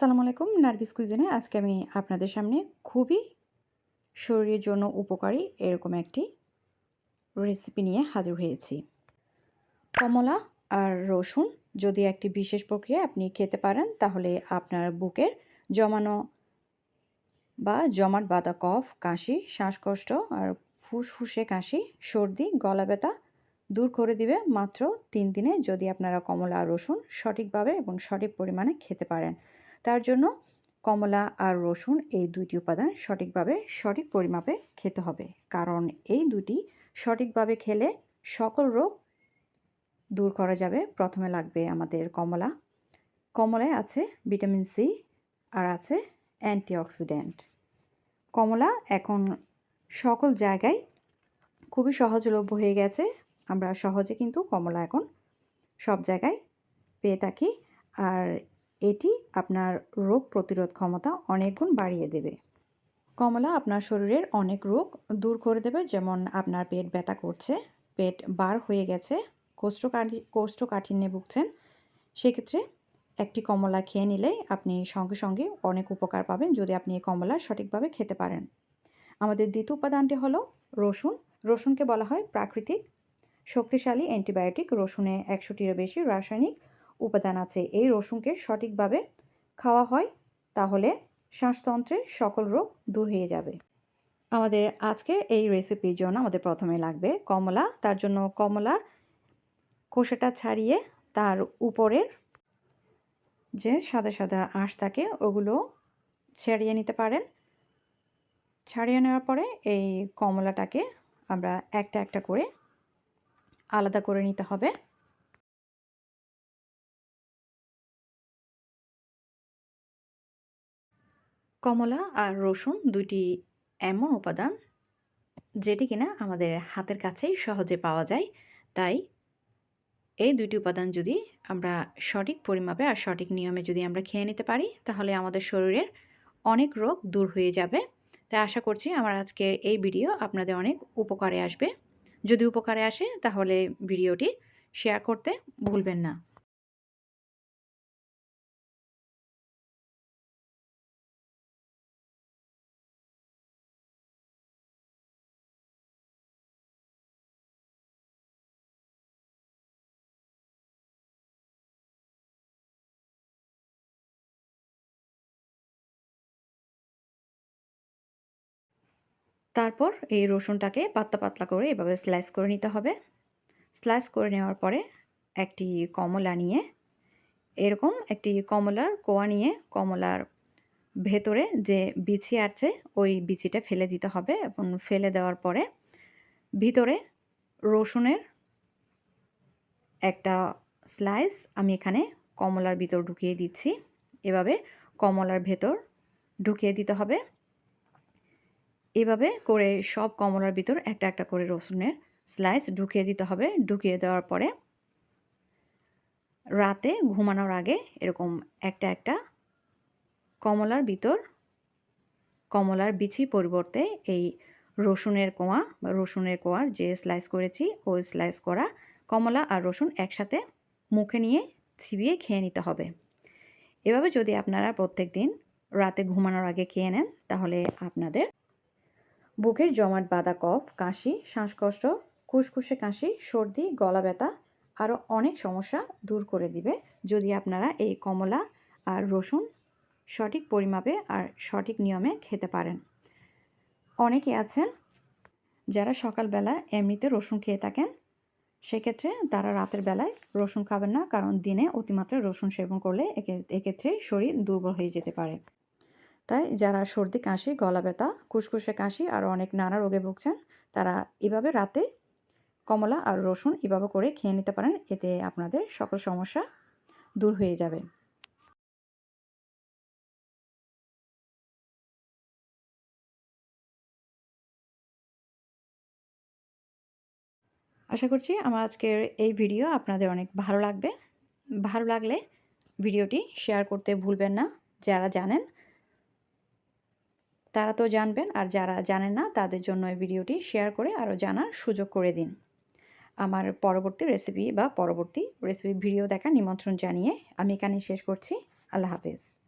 আসসালামু আলাইকুম। নার্গিস কুইজিনে আজকে আমি আপনাদের সামনে খুবই শরীরের জন্য উপকারী এরকম একটি রেসিপি নিয়ে হাজির হয়েছি। কমলা আর রসুন যদি একটি বিশেষ প্রক্রিয়া আপনি খেতে পারেন, তাহলে আপনার বুকের জমানো বা জমাট বাঁধা কফ, কাশি, শ্বাসকষ্ট আর ফুসফুসে কাশি, সর্দি, গলা ব্যথা দূর করে দিবে মাত্র তিন দিনে যদি আপনারা কমলা আর রসুন সঠিকভাবে এবং সঠিক পরিমাণে খেতে পারেন। তার জন্য কমলা আর রসুন এই দুইটি উপাদান সঠিকভাবে সঠিক পরিমাপে খেতে হবে। কারণ এই দুটি সঠিকভাবে খেলে সকল রোগ দূর করা যাবে। প্রথমে লাগবে আমাদের কমলা। কমলায় আছে ভিটামিন সি আর আছে অ্যান্টিঅক্সিডেন্ট। কমলা এখন সকল জায়গায় খুবই সহজলভ্য হয়ে গেছে। আমরা সহজে কিন্তু কমলা এখন সব জায়গায় পেয়ে থাকি। আর এটি আপনার রোগ প্রতিরোধ ক্ষমতা অনেক গুণ বাড়িয়ে দেবে। কমলা আপনার শরীরের অনেক রোগ দূর করে দেবে, যেমন আপনার পেট ব্যথা করছে, পেট বার হয়ে গেছে, কোষ্ঠকাঠি, কোষ্ঠকাঠিন্যে ভুগছেন। সেক্ষেত্রে একটি কমলা খেয়ে নিলে আপনি সঙ্গে সঙ্গে অনেক উপকার পাবেন যদি আপনি এই কমলা সঠিকভাবে খেতে পারেন। আমাদের দ্বিতীয় উপাদানটি হলো রসুন। রসুনকে বলা হয় প্রাকৃতিক, শক্তিশালী অ্যান্টিবায়োটিক। রসুনে একশোটিরও বেশি রাসায়নিক উপাদান আছে। এই রসুনকে সঠিকভাবে খাওয়া হয়, তাহলে শ্বাসতন্ত্রের সকল রোগ দূর হয়ে যাবে। আমাদের আজকের এই রেসিপির জন্য আমাদের প্রথমে লাগবে কমলা। তার জন্য কমলার খোসাটা ছাড়িয়ে তার উপরের যে সাদা সাদা আঁশ থাকে, ওগুলো ছাড়িয়ে নিতে পারেন। ছাড়িয়ে নেওয়ার পরে এই কমলাটাকে আমরা একটা একটা করে আলাদা করে নিতে হবে। কমলা আর রসুন দুইটি এমন উপাদান যেটি কিনা আমাদের হাতের কাছেই সহজে পাওয়া যায়। তাই এই দুইটি উপাদান যদি আমরা সঠিক পরিমাপে আর সঠিক নিয়মে যদি আমরা খেয়ে নিতে পারি, তাহলে আমাদের শরীরের অনেক রোগ দূর হয়ে যাবে। তাই আশা করছি আমার আজকের এই ভিডিও আপনাদের অনেক উপকারে আসবে। যদি উপকারে আসে, তাহলে ভিডিওটি শেয়ার করতে ভুলবেন না। তারপর এই রসুনটাকে পাতলা পাতলা করে এভাবে স্লাইস করে নিতে হবে। স্লাইস করে নেওয়ার পরে একটি কমলা নিয়ে, এরকম একটি কমলার কোয়া নিয়ে, কমলার ভেতরে যে বিচি আছে, ওই বিচিটা ফেলে দিতে হবে এবং ফেলে দেওয়ার পরে ভিতরে রসুনের একটা স্লাইস আমি এখানে কমলার ভিতর ঢুকিয়ে দিচ্ছি। এভাবে কমলার ভেতর ঢুকিয়ে দিতে হবে। এভাবে করে সব কমলার ভিতর একটা একটা করে রসুনের স্লাইস ঢুকিয়ে দিতে হবে। ঢুকিয়ে দেওয়ার পরে রাতে ঘুমানোর আগে এরকম একটা একটা কমলার ভিতর কমলার বিচি পরিবর্তে এই রসুনের কোয়া বা রসুনের কোয়ার যে স্লাইস করেছি, ওই স্লাইস করা কমলা আর রসুন একসাথে মুখে নিয়ে ছিবিয়ে খেয়ে নিতে হবে। এভাবে যদি আপনারা প্রত্যেক দিন রাতে ঘুমানোর আগে খেয়ে নেন, তাহলে আপনাদের বুকের জমাট বাঁধা কফ, কাশি, শ্বাসকষ্ট, খুসখুসে কাশি, সর্দি, গলা ব্যথা আরও অনেক সমস্যা দূর করে দিবে যদি আপনারা এই কমলা আর রসুন সঠিক পরিমাপে আর সঠিক নিয়মে খেতে পারেন। অনেকে আছেন যারা সকালবেলা এমনিতে রসুন খেয়ে থাকেন, সেক্ষেত্রে তারা রাতের বেলায় রসুন খাবেন না কারণ দিনে অতিমাত্রায় রসুন সেবন করলে এক্ষেত্রে শরীর দুর্বল হয়ে যেতে পারে। তাই যারা সর্দি, কাশি, গলা ব্যথা কুসকুসে কাশি আর অনেক নানা রোগে ভুগছেন, তারা এভাবে রাতে কমলা আর রসুন এভাবে করে খেয়ে নিতে পারেন, এতে আপনাদের সকল সমস্যা দূর হয়ে যাবে। আশা করছি আমার আজকের এই ভিডিও আপনাদের অনেক ভালো লাগবে। ভালো লাগলে ভিডিওটি শেয়ার করতে ভুলবেন না। যারা জানেন তারা তো জানবেন আর যারা জানেন না, তাদের জন্য এই ভিডিওটি শেয়ার করে আরও জানার সুযোগ করে দিন। আমার পরবর্তী রেসিপি বা পরবর্তী রেসিপি ভিডিও দেখার নিমন্ত্রণ জানিয়ে আমি এখানে শেষ করছি। আল্লাহ হাফেজ।